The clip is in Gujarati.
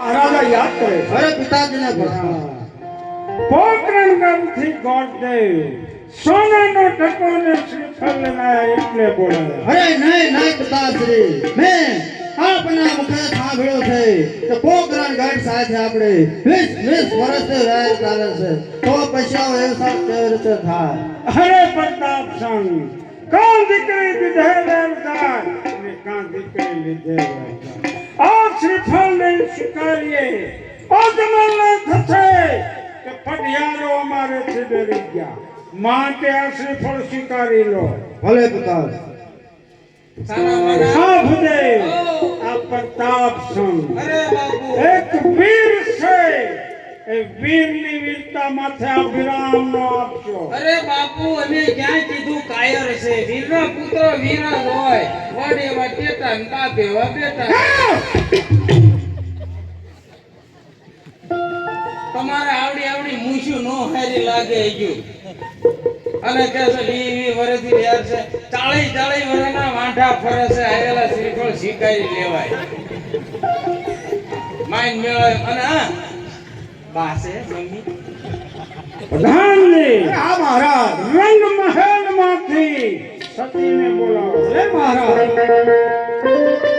મહારાજા યાદ કરે અરે પિતાજીને પોકરણ ગામથી ગોળદેવ સોનાનો ટકો ને શ્રીફળ લાયા એટલે બોલાયા અરે નહીં નહીં પિતાશ્રી. મેં આપના મુખે સાંભળ્યું છે કે પોકરણ ગઢ સાથે આપણે વીસ વીસ વર્ષથી વેર ચાલે છે. તો પૈસા વ્યવસાય કેવી રીતે થાય? અરે પ્રતાપ સંગ કાં દીકરી દીધે કાં દીકરી લીધે આ શ્રીફળ સ્વીકારીએ અજમલને થશે કે ફટિયારો અમારેથી ડરી ગયા. માટે આ શ્રીફળ સ્વીકારી લો. ભલે પ્રતાપ આ પ્રતાપ સંગ અરે બાપુ. એક વીર છે. એ વીરની વીરતા માથે આ નો આપશો. અરે બાપુ અમે ક્યાં કીધું કાયર છે? વીરના પુત્ર વીર જ હોય. વડે એવા ટેટા ને બાપે એવા બેટા તમારે આવડી આવડી મૂછ્યું નો હારી લાગે ગયું અને કે છે વી વી વરેથી યાર છે. ચાળી ચાળી વર્ષના વાંઠા ફરે છે આવેલા શ્રીફળ શીખાઈ લેવાય. માઇન મેળવે. અને હા બાસે મમ્મી. પ્રધાનજી હા મહારાજ. રંગ મહેલમાંથી સતીને બોલાવો. રે મહારાજ.